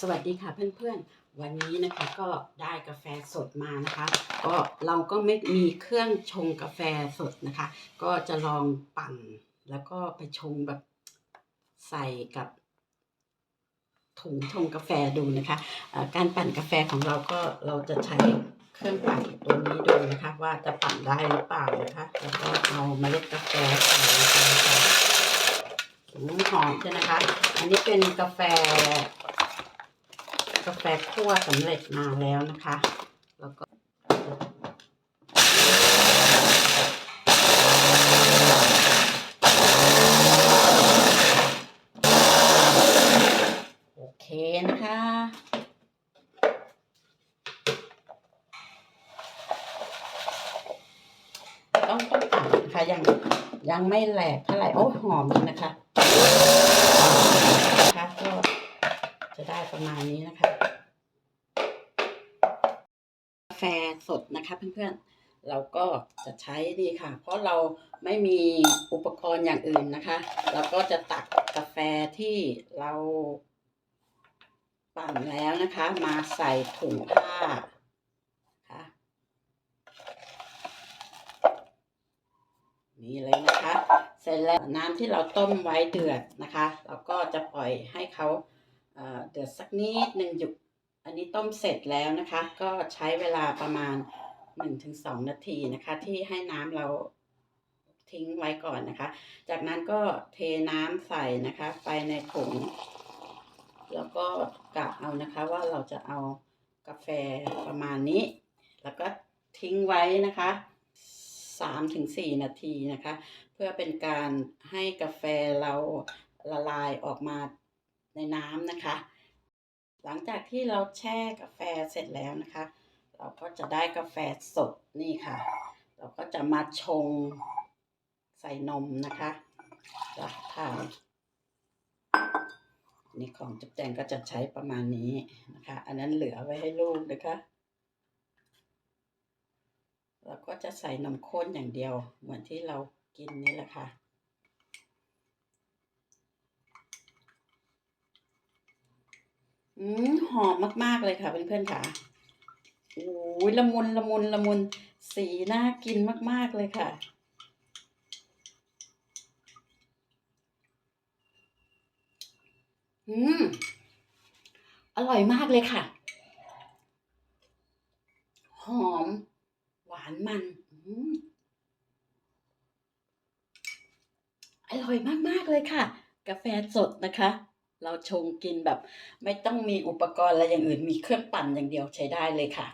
สวัสดีค่ะเพื่อนๆ วันนี้นะคะก็ได้กาแฟสดมานะคะ ก็เราก็ไม่มีเครื่องชงกาแฟสดนะคะ ก็จะลองปั่นแล้วก็ไปชงแบบใส่กับถุงชงกาแฟดูนะคะเอ่อการปั่นกาแฟของเราก็เราจะใช้เครื่องปั่นตัวนี้ดูนะคะ ว่าจะปั่นได้หรือเปล่านะคะแล้วก็เอาเมล็ดกาแฟใส่ลงไปหอมใช่นะคะ อันนี้เป็นกาแฟาแฟคั่วสำเร็จมาแล้วนะคะ แล้วก็โอเคนะคะต้องต้องปั่นนะคะยังยังไม่แหลกเท่าไหร่โอ้หอมนะคะก็จะได้ประมาณนี้นะคะ กา แฟสดนะคะเพื่อนๆ เราก็จะใช้ดีค่ะ เพราะเราไม่มีอุปกรณ์อย่างอื่นนะคะ เราก็จะตักกาแฟที่เราปั่นแล้วนะคะ มาใส่ถุงผ้าค่ะนี่เลยนะคะ เสร็จแล้วน้ำที่เราต้มไว้เดือดนะคะ เราก็จะปล่อยให้เขาเอ่อเดือดสักนิดหนึ่งหยุด อันนี้ต้มเสร็จแล้วนะคะ ก็ใช้เวลาประมาณ 1-2 นาทีนะคะ ที่ให้น้ำเราทิ้งไว้ก่อนนะคะ จากนั้นก็เทน้ำใส่นะคะ ไปในถุง แล้วก็กะเอานะคะว่าเราจะเอากาแฟประมาณนี้ แล้วก็ทิ้งไว้นะคะ3-4นาทีนะคะ เพื่อเป็นการให้กาแฟเราละลายออกมาในน้ำนะคะ หลังจากที่เราแช่กาแฟเสร็จแล้วนะคะ เราก็จะได้กาแฟสดนี่ค่ะ เราก็จะมาชงใส่นมนะคะรับทานนี่ของจุ๊บแจงก็จะใช้ประมาณนี้นะคะ อันนั้นเหลือไว้ให้ลูกนะคะเราก็จะใส่นมข้นอย่างเดียวเหมือนที่เรากินนี่แหละค่ะ อืมหอมมากๆเลยค่ะเพื่อนๆค่ะโอ้ยละมุนละมุนละมุนสีน่ากินมากๆเลยค่ะ อืม อร่อยมากเลยค่ะ หอม หวานมันอืมอร่อยมากๆเลยค่ะ กาแฟสดนะคะ เราชงกินแบบ ไม่ต้องมีอุปกรณ์อะไรอย่างอื่นมีเครื่องปั่นอย่างเดียวใช้ได้เลยค่ะ